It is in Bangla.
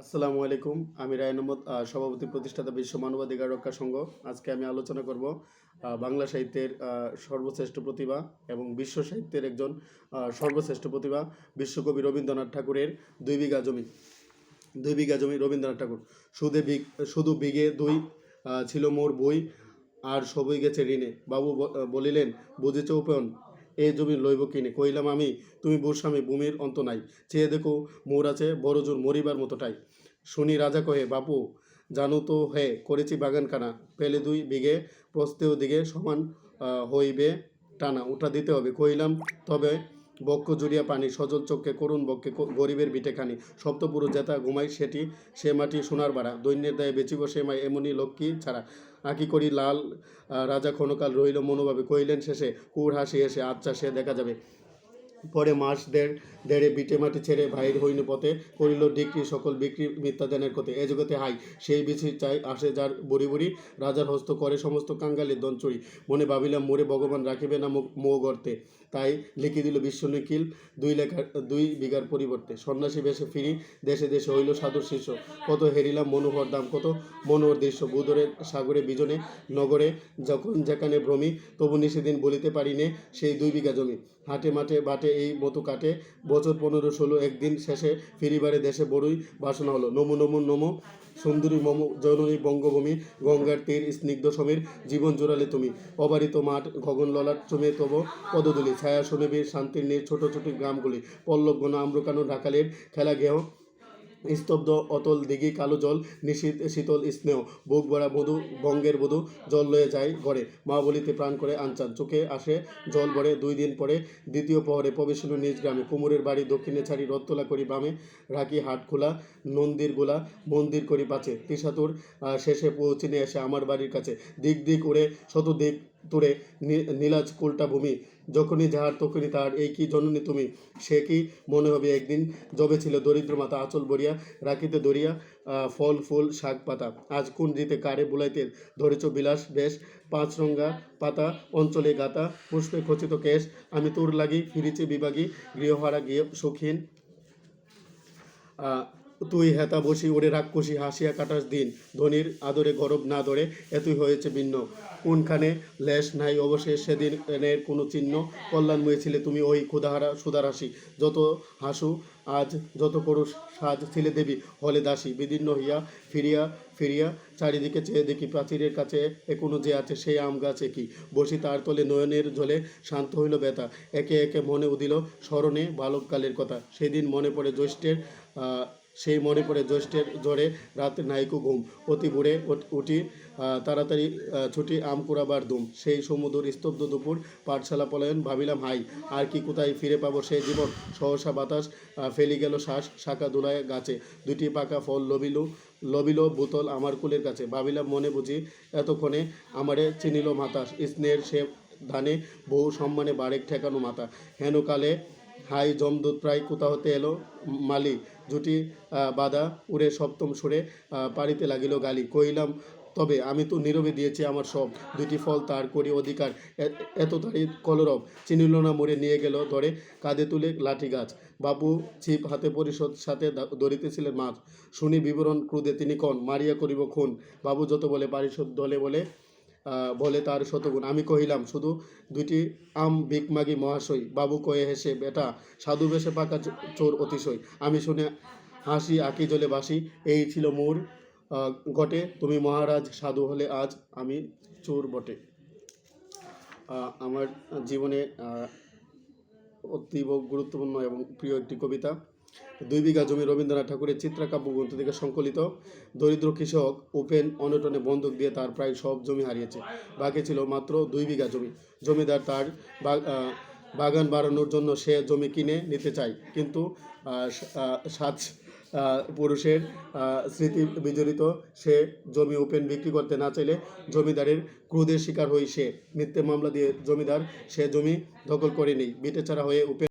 আসসালামু আলাইকুম। আমি রায় আহমদ সভাপতি প্রতিষ্ঠাতা বিশ্ব মানবাধিকার রক্ষা সংঘ। আজকে আমি আলোচনা করব বাংলা সাহিত্যের সর্বশ্রেষ্ঠ প্রতিভা এবং বিশ্ব সাহিত্যের একজন সর্বশ্রেষ্ঠ প্রতিভা, বিশ্বকবি রবীন্দ্রনাথ ঠাকুরের দুই বিঘা জমি। দুই বিঘা জমি রবীন্দ্রনাথ ঠাকুর। শুধু বিঘ শুধু বিঘে দুই ছিল মোর বই, আর সবই গেছে ঋণে। বাবু বলিলেন, বুঝেছ উপয়ন এ জমি লইব কিনে কইলাম আমি, তুমি বোরস্বামী, ভূমির অন্ত নাই। চেয়ে দেখো, মোর আছে বড় জোর মরিবার মতোটাই। শুনি রাজা কহে, বাপু, জানো তো হে, করেছি বাগান কানা পেলে দুই বিঘে প্রস্তেও দিকে সমান হইবে টানা, ওটা দিতে হবে। কইলাম তবে বক্ষ জুড়িয়া পানি, সজল চোখে করুণ বক্ষে গরিবের বিটে খানি। সপ্তপুরুষ যেটা ঘুমাই সেটি সে মাটি সোনার বাড়া। দৈন্যের দায়ে বেচিব সে মাই এমনই লক্ষ্মী ছাড়া। আঁকি করি লাল রাজা ক্ষণকাল রইল মনোভাবে। কইলেন শেষে কুড় হাসি এসে আচ্ছা সে দেখা যাবে। পরে মাস দেড়, দেড়ে বিটে মাটি ছেড়ে ভাইয়ের হইন পথে। করিল ডিক্রি সকল বিক্রি মিথ্যাদানের কথে এ জগতে হাই, সেই বিছি চাই আসে যার বুড়ি বুড়ি। রাজার হস্ত করে সমস্ত কাঙ্গালের দঞ্চুরি মনে ভাবিলাম, মোরে ভগবান রাখিবে না মো- গর্তে। তাই লিখে দিল বিশ্ব নিখিল। দুই লেখার, দুই বিঘার পরিবর্তে সন্ন্যাসী বেশে ফিরি, দেশে দেশে হইল সাধুর শিষ্য। কত হেরিলাম মনোহর দাম, কত মনোহর দৃশ্য। বুদরের সাগরে, বিজনে, নগরে যখন যেখানে ভ্রমি, তবু নিষেদিন বলিতে পারি নে সেই দুই বিঘা জমি। হাটে মাঠে বাটে এই মতো কাটে, বছর পনেরো ষোলো একদিন শেষে ফিরিবারে দেশে বড়ই বাসনা হলো। নমো নমো নমো। সুন্দরী মম জননী বঙ্গভূমি, গঙ্গার তীর, স্নিগ্ধ সমীর, জীবন জোড়ালে তুমি। অবারিত মাঠ গগন ললাট, চমে তব পদদুলি ছায়া শোনেবীর শান্তির নীর ছোট ছোট গ্রামগুলি, পল্লব গণ আম্রকানু ঢাকালের খেলা গেহ স্তব্ধ, অতল দিঘি, কালো জল, নিশীত, শীতল স্নেহ। বুক ভরা বধূ বঙ্গের বধূ জল লয়ে যায় ঘরে। মা বলিতে প্রাণ করে আনচান। চোখে আসে জল ভরে দুই দিন পরে দ্বিতীয় প্রহরে প্রবেশন নিজ গ্রামে। কুমুরের বাড়ি দক্ষিণে ছাড়ি রত্তলা করি বামে, রাখি হাট খোলা মন্দির গোলা, মন্দির করি পাচে তিসাতুর শেষে পৌঁছিনে এসে আমার বাড়ির কাছে। দিক দিক উড়ে শত দিক নী- নীলাজ কোলটা ভূমি, যখনই যাহার তখনই তার এই কি জননী তুমি? সে কি মনে হবে একদিন জবে ছিল দরিদ্র মাতা আঁচল বরিয়া রাখিতে দরিয়া ফল, ফুল, শাক, পাতা? আজ কোন রীতে কারে বুলাইতে ধরেছ বিলাস বেশ পাঁচ রঙ্গা, পাতা, অঞ্চলে গাতা, পুষ্পে খচিত কেশ, আমি তোর লাগি ফিরিছি বিভাগী, গৃহহারা গিয়ে সুখীন। তুই হেতা বসি ওরে রাক্ষসী হাসিয়া কাটাস দিন। ধনির আদরে গরব না ধরে এতই হয়েছে ভিন্ন। কোনখানে লেশ নাই অবশেষ সেদিন কোনো চিহ্ন। কল্যাণময়ী ছিলে তুমি ওই ক্ষুধাহারা সুদারাসি যত হাসু আজ যত করু সাজ ছিলে দেবী হলে দাসী। বিদীর্ণ হইয়া ফিরিয়া ফিরিয়া চারিদিকে চেয়ে দেখি প্রাচীরের কাছে এখনও যে আছে সেই আম গাছে কি। বসি তার তলে নয়নের জলে শান্ত হইল ব্যথা। একে একে মনে উদিল স্মরণে বালককালের কথা। সেদিন মনে পড়ে জ্যৈষ্ঠের আহ, সেই মনে পড়ে জ্যৈষ্ঠের জ্বরে রাতে নাইকু ঘুম। অতি ভোরে উঠি তাড়াতাড়ি ছুটি আম কুড়াবার দুম। সেই সমুদ্র স্তব্ধ দুপুর, পাঠশালা পলায়ন ভাবিলাম হাই। আর কি কোথায় ফিরে পাবো সেই জীবন? সহসা বাতাস ফেলি গেল শ্বাস, শাখা দোলায় গাছে। দুটি পাকা ফল লবিল লবিল বোতল আমার কুলের কাছে। ভাবিলাম মনে বুঝি, এতক্ষণে আমারে চিনিল মাতাস স্নেহের সে ধানে বহু সম্মানে বারেক ঠেকানো মাতা হেন কালে হাই জমদূত প্রায় কোথা হতে এলো? মালি, জুটি বাধা উড়ে সপ্তম সুরে পাড়িতে লাগিল গালি। কইলাম তবে আমি তো নীরবে দিয়েছি আমার সব। দুটি ফল তার করি অধিকার। এত তারি কলরব। চিনিল না মরে, নিয়ে গেল ধরে কাঁধে তুলে লাঠি গাছ। বাবু ছিপ হাতে পরিষদ সাথে ধরিতেছিলেন মাছ। শুনি বিবরণ ক্রুদে তিনি কন? মারিয়া করিব খুন? বাবু যত বলে পারিষদ দলে বলে বলে তার শতগুণ। আমি কহিলাম, শুধু দুইটি আম ভিকমাগি মহাশয়, বাবু কয়ে হেসে, বেটা, সাধু বেশে পাকা চোর অতিশয়। আমি শুনে হাসি আঁকি জলে বাসি এই ছিল মোর ঘটে তুমি মহারাজ সাধু হলে আজ আমি চোর বটে। আমার জীবনে অতীব গুরুত্বপূর্ণ এবং প্রিয় একটি কবিতা। দুই বিঘা জমি রবীন্দ্রনাথ ঠাকুরের চিত্রকাব্য গ্রন্থ থেকে সংকলিত। দরিদ্র কৃষক উপেন অনটনে বন্দুক দিয়ে তার প্রায় সব জমি হারিয়েছে। বাকি ছিল মাত্র দুই বিঘা জমি। জমিদার তার বাগান বাড়ানোর জন্য সে জমি কিনে নিতে চায়। কিন্তু সাত পুরুষের স্মৃতি বিজড়িত সে জমি ওপেন বিক্রি করতে না চাইলে জমিদারের ক্রোধের শিকার হয়ে সে মিথ্যে মামলা দিয়ে জমিদার সে জমি দখল করে নেই। বিটে ছাড়া হয়ে উপেন